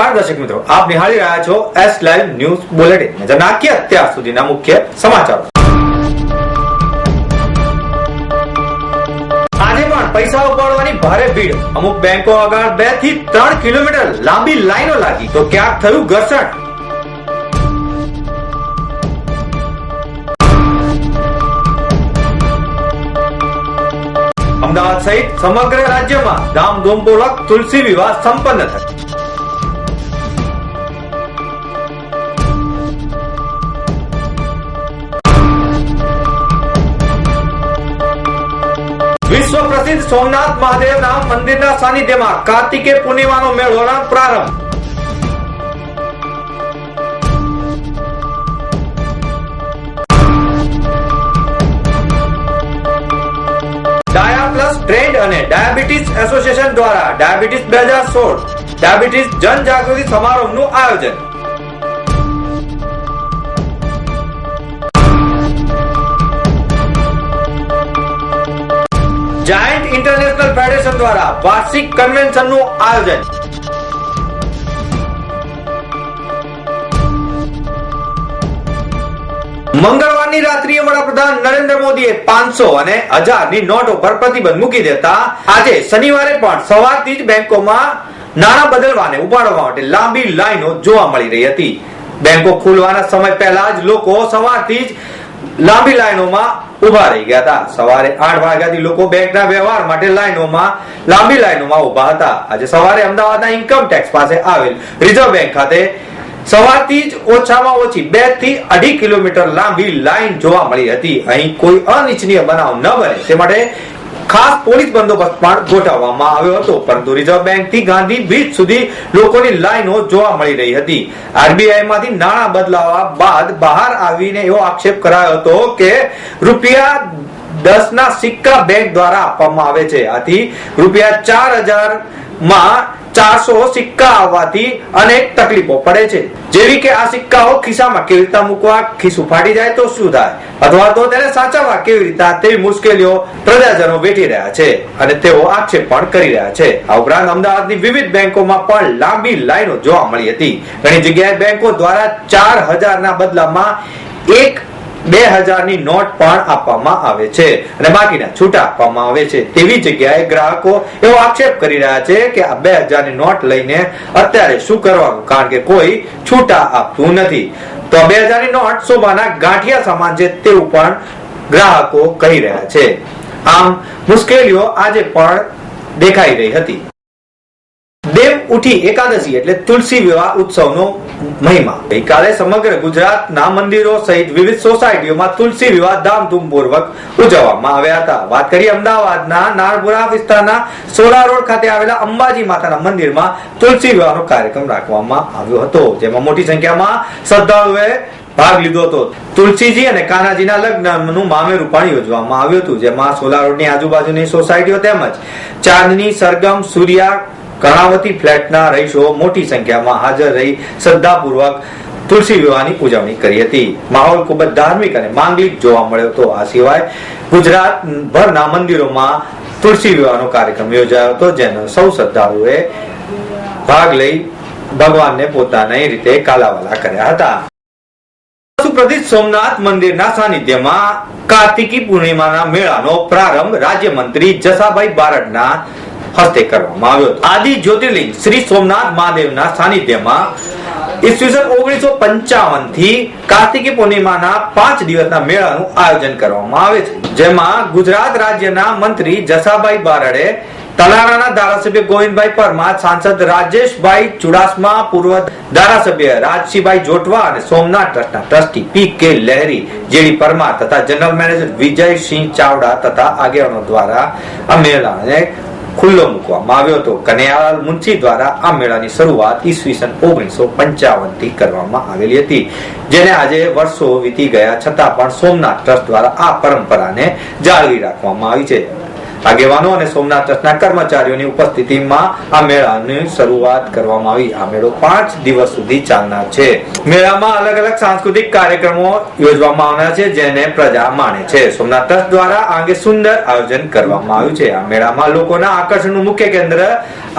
નમસ્કાર, દર્શક મિત્રો. આપ નિહાળી રહ્યા છો એસ લાઈવ ન્યૂઝ બુલેટિન નજર નાખીએ, અત્યાર સુધીના મુખ્ય સમાચારો. આજે પણ પૈસા ઉપાડવાની ભારે ભીડ. અમુક બેંકો આગળ બેથી ત્રણ કિલોમીટર લાંબી લાઈનો લાગી. તો ક્યાંક થયું ઘર્ષણ? અમદાવાદ સહિત સમગ્ર રાજ્યમાં ધામધૂમપૂર્વક તુલસી વિવાહ સંપન્ન થયો. પ્રસિદ્ધ સોમનાથ મહાદેવના મંદિરના સાનિધ્યમાં કાર્તિકે પૂર્ણિમાનો મેળોનો પ્રારંભ. ડાયા પ્લસ ટ્રેન્ડ અને ડાયાબિટીસ એસોસિએશન દ્વારા ડાયાબિટીસ બે હજાર સોળ ડાયાબિટીસ જનજાગૃતિ સમારોહનું આયોજન. ઇન્ટરનેશનલ ફેડરેશન દ્વારા વાર્ષિક કન્વેન્શનનું આયોજન. મંગળવારની રાત્રિએ વડાપ્રધાન નરેન્દ્ર મોદીએ પાંચસો અને હજારની નોટો પર પ્રતિબંધ મૂકી દેતા આજે શનિવારે પણ સવારથી જ બેંકોમાં નાણાં બદલવાને ઉપાડવા માટે લાંબી લાઈનો જોવા મળી રહી હતી. બેંકો ખુલવાના સમય પહેલા જ લોકો સવારથી જ લાંબી લાઈનોમાં ઊભા રહી ગયા હતા. સવારે આઠ વાગ્યાથી લોકો બેંકના વ્યવહાર માટે લાઈનોમાં, લાંબી લાઈનોમાં ઊભા હતા. આજે સવારે અમદાવાદના ઇન્કમ ટેક્સ પાસે આવેલ રિઝર્વ બેંક ખાતે સવારથી જ ઓછામાં ઓછી બેથી અઢી કિલોમીટર લાંબી લાઈન જોવા મળી હતી. અહીં કોઈ અનિચ્છનીય બનાવ ન બને. તે માટે ખાસ પોલીસ બંદોબસ્ત પણ ગોઠવવામાં આવ્યો હતો. પરંતુ રિઝર્વ બેંકથી ગાંધી બ્રિજ સુધી લોકોની લાઈનો જોવા મળી રહી હતી. આરબીઆઈ માંથી નાણાં બદલાવા બાદ બહાર આવીને એવો આક્ષેપ કરાયો હતો કે રૂપિયા દસ ના સિક્કા બેંક દ્વારા આપવામાં આવે છે. આથી રૂપિયા ચાર હજારમાં ચારસો સિક્કા આવવાથી અનેક તકલીફો પડે છે. જેવી કે આ સિક્કાઓ ખિસ્સામાં કેવી રીતે મૂકવા, ખિસ્સું ફાટી જાય તો શું થાય? અથવા તો તેને સાચવવા કેવી રીતે તેવી મુશ્કેલીઓ પ્રજાજનો વેઠી રહ્યા છે અને તેઓ આક્ષેપ પણ કરી રહ્યા છે. આ ઉપરાંત અમદાવાદની વિવિધ બેંકોમાં પણ લાંબી લાઈનો જોવા મળી હતી. ઘણી જગ્યાએ બેંકો દ્વારા ચાર હજારના બદલામાં એક બે હજારની નોટ પણ આપવામાં આવે છે. અને બાકીના છૂટા આપવામાં આવે છે. તેવી જગ્યાએ ગ્રાહકો એવો આક્ષેપ કરી રહ્યા છે કે આ બે હજારની નોટ લઈને અત્યારે શું કરવાનું? કારણ કે કોઈ છૂટા આપતું નથી. તો બે હજારની નોટ શોભાના ગાંઠિયા સમાન છે તેવું પણ ગ્રાહકો કહી રહ્યા છે. આમ મુશ્કેલીઓ આજે પણ દેખાઈ રહી હતી. દેવ ઉઠી એકાદશી એટલે તુલસી વિવાહ ઉત્સવનો મહિમા. ગઈકાલે સમગ્ર ગુજરાતના મંદિરો સહિત વિવિધ સોસાયટીઓમાં તુલસી વિવાહ ધામધૂમપૂર્વક ઉજવવામાં આવ્યા હતા. વાત કરીએ અમદાવાદના નારપુરા વિસ્તારના સોલા રોડ ખાતે આવેલા અંબાજી માતાના મંદિરમાં તુલસી વિવાહનો કાર્યક્રમ રાખવામાં આવ્યો હતો, જેમાં મોટી સંખ્યામાં શ્રદ્ધાળુએ ભાગ લીધો હતો. તુલસીજી અને કાનાજીના લગ્નનું મામેરું પણ યોજવામાં આવ્યું હતું, જેમાં સોલા રોડની આજુબાજુની સોસાયટીઓ તેમજ ચાંદની, સરગમ સૂર્યા કર્ણાવતી ફ્લેટના રહીશો મોટી સંખ્યામાં હાજર રહી શ્રદ્ધાપૂર્વક તુલસી વિવાહની ઉજવણી કરી હતી. માહોલ ખૂબ જ ધાર્મિક અને માંગલિક જોવા મળ્યો હતો. આ સિવાય ગુજરાત ભરના મંદિરોમાં તુલસી વિવાહનો કાર્યક્રમ યોજાયો હતો જેનો સૌ શ્રદ્ધાળુએ ભાગ લઈ ભગવાનને પોતાની રીતે કાલાવાલા કર્યા હતા. સુપ્રસિદ્ધ સોમનાથ મંદિરના સાનિધ્યમાં કાર્તિકી પૂર્ણિમાના મેળાનો પ્રારંભ રાજ્યમંત્રી જસાભાઈ બારડના હસ્તે કરવામાં આવ્યો હતો. આદિ જ્યોતિર્લિંગ શ્રી સોમનાથ મહાદેવના સાનિધ્યમાં ઈસવીસન ઓગણીસો પંચાવનથી કાર્તિકી પૂર્ણિમાના પાંચ દિવસના મેળાનું આયોજન કરવામાં આવે છે જેમાં ગુજરાત રાજ્યના મંત્રી જસાભાઈ બારડે, તલારાના ધારાસભ્ય ગોવિંદભાઈ પરમાર, સાંસદ રાજેશભાઈ ચુડાસમા, પૂર્વ ધારાસભ્ય રાજસિંહભાઈ જોટવા અને સોમનાથ ટ્રસ્ટના ટ્રસ્ટી પી કે લહેરી, જેડી પરમાર તથા જનરલ મેનેજર વિજયસિંહ ચાવડા તથા આગેવાનો દ્વારા આ મેળાને ખુલ્લો મૂકવામાં આવ્યો હતો. કનૈયાલાલ મુનશી દ્વારા આ મેળાની શરૂઆત ઈસવીસન ઓગણીસો પંચાવનથી કરવામાં આવેલી હતી, જેને આજે વર્ષો વીતી ગયા છતાં પણ સોમનાથ ટ્રસ્ટ દ્વારા આ પરંપરાને જાળવી રાખવામાં આવી છે. આગેવાનો અને સોમનાથ ટ્રસ્ટના કર્મચારીઓની ઉપસ્થિતિમાં આ મેળાની શરૂઆત કરવામાં આવી. આ મેળો પાંચ દિવસ સુધી ચાલનાર છે. મેળામાં અલગ અલગ સાંસ્કૃતિક કાર્યક્રમો યોજવામાં આવનાર છે, જેને પ્રજા માણે છે. સોમનાથ ટ્રસ્ટ દ્વારા આ અંગે સુંદર આયોજન કરવામાં આવ્યું છે. આ મેળામાં લોકોના આકર્ષણનું મુખ્ય કેન્દ્ર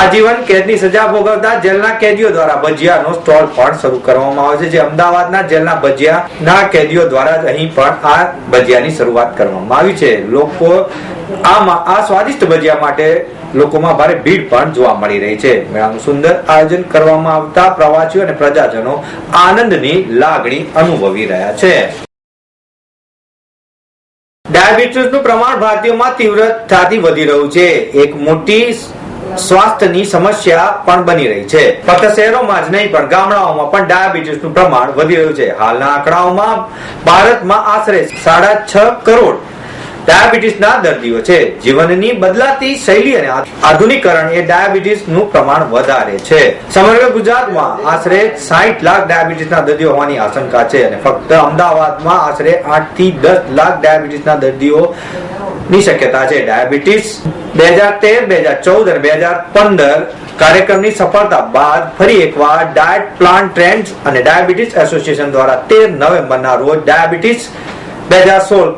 આજીવન કેદની સજા ભોગવતા જેલના કેદીઓ દ્વારા ભજીયાનો સ્ટોલ પણ શરૂ કરવામાં આવે છે, જે અમદાવાદના જેલના ભજીયાના કેદીઓ દ્વારા અહીં પણ આ ભજીયાની શરૂઆત કરવામાં આવી છે. લોકો આમાં આ સ્વાદિષ્ટ ભજીયા માટે લોકોમાં ભારે ભીડ પણ જોવા મળી રહી છે. મેળાનું સુંદર આયોજન કરવામાં આવતા પ્રવાસીઓ અને પ્રજાજનો આનંદની લાગણી અનુભવી રહ્યા છે. ડાયાબિટીસનું પ્રમાણ ભારતીયોમાં તીવ્રતાથી વધી રહ્યું છે. એક મોટી સ્વાસ્થ્યની સમસ્યા પણ બની રહી છે. ફક્ત શહેરોમાં જ નહીં, પણ ગામડાઓમાં પણ ડાયાબિટીસનું પ્રમાણ વધી રહ્યું છે. હાલના આંકડાઓમાં ભારતમાં આશરે સાડા છ કરોડ ડાયાબિટીસના દર્દીઓ છે. જીવનની બદલાતી શૈલી અને આધુનિકરણ એ ડાયાબિટીસનું પ્રમાણ વધારે છે. સમગ્ર ગુજરાતમાં આશરે 60 લાખ ડાયાબિટીસના દર્દીઓ હોવાની આશંકા છે અને ફક્ત અમદાવાદમાં આશરે આઠથી દસ લાખ ડાયાબિટીસના દર્દીઓ ની શક્યતા છે. ડાયાબિટીસ બે હજાર તેર, બે હજાર ચૌદ અને બે હજાર પંદર કાર્યક્રમની સફળતા બાદ ફરી એકવાર ડાયટ પ્લાન ટ્રેન્ડ અને ડાયાબિટીસ એસોસિએશન દ્વારા તેર નવેમ્બરના રોજ ડાયાબિટીસ બે હજાર સોળ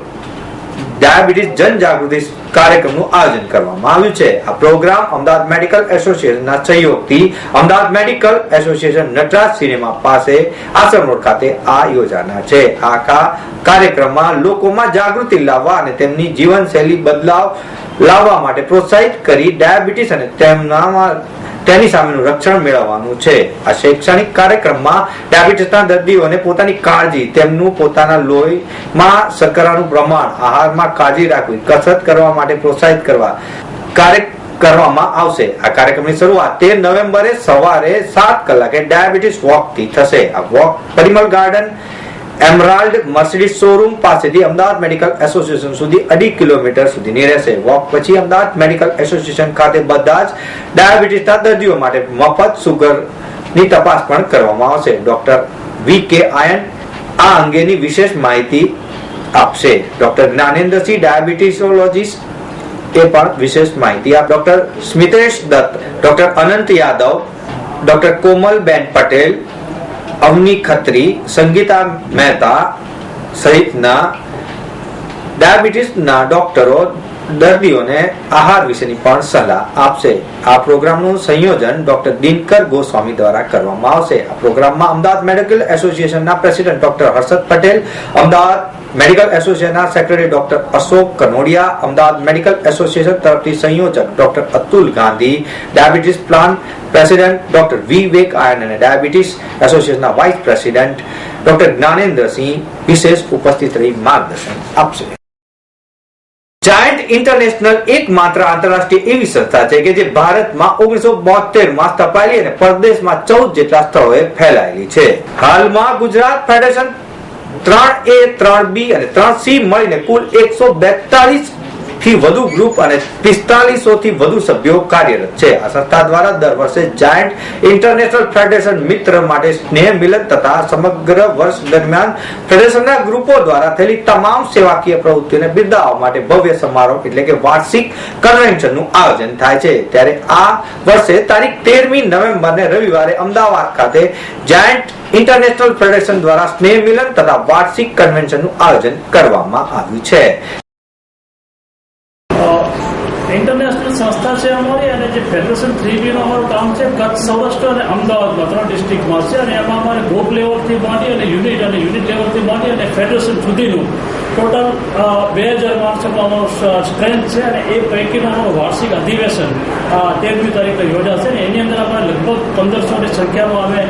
ડાયાબિટીસ જનજાગૃતિ કાર્યક્રમનું આયોજન કરવામાં આવ્યું છે. આ પ્રોગ્રામ અમદાવાદ મેડિકલ એસોસિએશનના સહયોગથી Ahmedabad medical association Nataraj cinema પાસે આશ્રમ રોડ ખાતે આ યોજાનાર છે. આ કાર્યક્રમમાં લોકોમાં જાગૃતિ લાવવા અને તેમની જીવનશૈલી બદલાવ લાવવા માટે પ્રોત્સાહિત કરી ડાયાબિટીસ અને તેમનામાં તેની સામેનું રક્ષણ મેળવવાનું છે. આ શૈક્ષણિક કાર્યક્રમમાં ડાયાબિટીસના દર્દીઓને પોતાની કાળજી, તેમનું પોતાના લોહીમાં શર્કરાનું પ્રમાણ, આહારમાં કાળજી રાખવી, કસરત કરવા માટે પ્રોત્સાહિત કરવા કાર્ય કરવામાં આવશે. આ કાર્યક્રમની શરૂઆત તેર નવેમ્બરે સવારે સાત કલાકે ડાયાબિટીસ વોકથી થશે. આ walk Parimal garden emerald Mercedes showroom પાસેથી અમદાવાદ મેડિકલ એસોસિએશન સુધી અઢી કિલોમીટર સુધીની રહેશે. વોક પછી અમદાવાદ મેડિકલ એસોસિએશન ખાતે બધા જ ડાયાબિટીસના દર્દીઓ માટે મફત સુગરની તપાસ પણ કરવામાં આવશે. ડોક્ટર વી કે આયન આ અંગેની વિશેષ માહિતી આપશે. ડોક્ટર જ્ઞાનેન્દ્રસિંહ ડાયાબિટીસોલોજીસ્ટ, એ પણ વિશેષ માહિતી આપ doctor Smitesh Dutt, doctor Anant Yadav, doctor Komalben Patel Avani Khatri Sangeeta Mehta સહિતના ડાયાબિટીસના ડોક્ટરો દર્દીઓને આહાર વિશેની પણ સલાહ આપશે. આ પ્રોગ્રામનું સંયોજન ડોક્ટર દિનકર ગોસ્વામી દ્વારા કરવામાં આવશે. આ પ્રોગ્રામમાં અમદાવાદ મેડિકલ એસોસિએશનના president doctor Harshad Patel, Ahmedabad medical એસોસિએશનના secretary doctor Ashok Kanodia, Ahmedabad medical association તરફથી સંયોજક doctor Atul Gandhi, diabetes plan president doctor V વેક આયન અને ડાયાબિટીસ એસોસિએશનના વાઇસ પ્રેસિડેન્ટ ડોક્ટર જ્ઞાનેન્દ્રસિંહ વિશેષ ઉપસ્થિત રહી માર્ગદર્શન આપશે. જાયન્ટ ઇન્ટરનેશનલ એકમાત્ર આંતરરાષ્ટ્રીય એવી સંસ્થા છે કે જે ભારતમાં ઓગણીસો બોતેરમાં સ્થપાયેલી અને પરદેશમાં ચૌદ જેટલા સ્થળોએ ફેલાયેલી છે. હાલમાં ગુજરાત ફેડરેશન ત્રણ એ, ત્રણ બી અને ત્રણ સી મળીને કુલ એકસો બેતાલીસ થી વધુ ગ્રુપ અને પિસ્તાલીસો થી વધુ સભ્યો કાર્યરત છે. આ સંસ્થા દ્વારા દર વર્ષે જાયન્ટ ઇન્ટરનેશનલ ફેડરેશન મિત્ર માટે સ્નેહ મિલન તથા સમગ્ર વર્ષ દરમિયાન ફેડરેશનના ગ્રુપો દ્વારા થયેલી તમામ સેવાકીય પ્રવૃત્તિઓને બિરદાવવા માટે ભવ્ય સમારોહ એટલે કે વાર્ષિક કન્વેન્શનનું આયોજન થાય છે. ત્યારે આ વર્ષે તારીખ તેરમી નવેમ્બર ને રવિવારે અમદાવાદ ખાતે જાયન્ટ ઇન્ટરનેશનલ ફેડરેશન દ્વારા સ્નેહ મિલન તથા વાર્ષિક કન્વેન્શનનું આયોજન કરવામાં આવ્યું છે. ઇન્ટરનેશનલ સંસ્થા છે અમારી, અને જે ફેડરેશન થ્રી બીનું અમારું કામ છે કચ્છ સૌરાષ્ટ્ર અને અમદાવાદમાં ત્રણ ડિસ્ટ્રિક્ટમાં છે, અને એમાં અમારે ગ્રુપ લેવલથી માંડી અને યુનિટ અને યુનિટ લેવલથી માંડી અને ફેડરેશન સુધીનું ટોટલ બે હજાર માણસોનો અમારો સ્ટ્રેન્થ છે, અને એ પૈકીનું અમારું વાર્ષિક અધિવેશન તેરમી તારીખે યોજાશે ને એની અંદર અમારે લગભગ પંદરસોની સંખ્યામાં અમે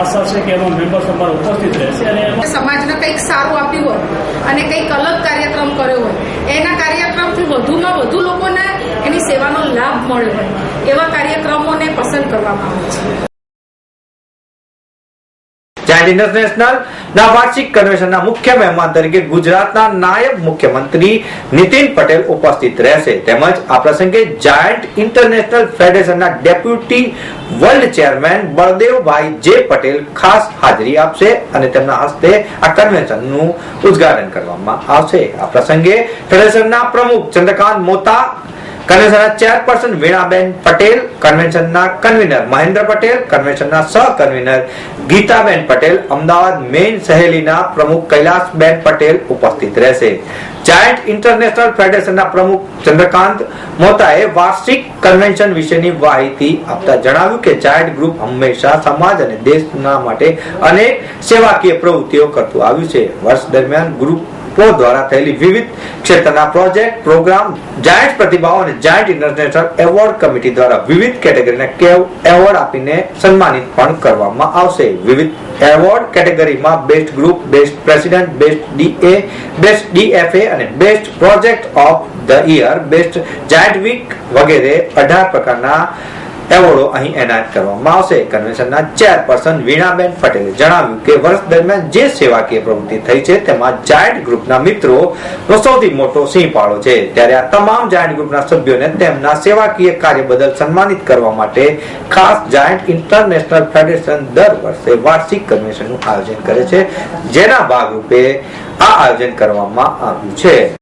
આશા છે કે એમાં મેમ્બર્સ અમારા ઉપસ્થિત રહેશે, અને સમાજને કંઈક સારું આપ્યું હોય, અને કંઈક અલગ કાર્યક્રમ કર્યો હોય, એના કાર્યક્રમથી વધુમાં વધુ લોકોને એની સેવાનો લાભ મળ્યો એવા કાર્યક્રમોને પસંદ કરવામાં આવે છે. ના ડેપ્યુટી વર્લ્ડ ચેરમેન બળદેવભાઈ જે પટેલ ખાસ હાજરી આપશે અને તેમના હસ્તે આ કન્વેન્શનનું ઉદ્ઘાટન કરવામાં આવશે. આ પ્રસંગે ફેડરેશનના પ્રમુખ ચંદ્રકાંત મોતા કન્વેન્શનના ચેરપર્સન વીણાબેન પટેલ, કન્વેન્શનના કન્વીનર મહેન્દ્ર પટેલ, કન્વેન્શનના સહ કન્વીનર ગીતાબેન પટેલ, અમદાવાદ મેઇન સહેલીના પ્રમુખ કૈલાસબેન પટેલ ઉપસ્થિત રહેશે. જાયન્ટ ઇન્ટરનેશનલ ફેડરેશનના પ્રમુખ ચંદ્રકાંત મોતાએ વાર્ષિક કન્વેન્શન વિશેની માહિતી આપતા જણાવ્યું કે જાયન્ટ ગ્રુપ હંમેશા સમાજ અને દેશના માટે અનેક સેવાકીય પ્રવૃત્તિઓ કરતું આવ્યું છે. વર્ષ દરમિયાન ગ્રુપ પો દ્વારા થયેલી વિવિધ ક્ષેત્રના પ્રોજેક્ટ, પ્રોગ્રામ, જાયન્ટ પ્રતિભાઓ અને જાયન્ટ ઇન્ટરનેશનલ એવોર્ડ કમિટી દ્વારા વિવિધ કેટેગરીના એવોર્ડ આપીને સન્માનિત પણ કરવામાં આવશે. વિવિધ એવોર્ડ કેટેગરીમાં best group, best president, best DA, best DFA અને best project of the year, best giant week વગેરે અઢાર પ્રકારના એવોર્ડો અહીં એનાયત કરવામાં આવશે. કન્વેન્શનના ચેરપર્સન વીણાબેન પટેલે જણાવ્યું કે વર્ષ દરમિયાન જે સેવાકીય પ્રવૃત્તિ થઈ છે, તેમાં જાયન્ટ ગ્રુપના મિત્રો નો સૌથી મોટો સિંહ પાળો છે. ત્યારે આ તમામ જાયન્ટ ગ્રુપના સભ્યોને તેમના સેવાકીય કાર્ય બદલ સન્માનિત કરવા માટે ખાસ જાયન્ટ ઇન્ટરનેશનલ ફેડરેશન દર વર્ષે વાર્ષિક કન્વેન્શનનું આયોજન કરે છે. જેના ભાગરૂપે આ આયોજન કરવામાં આવ્યું છે.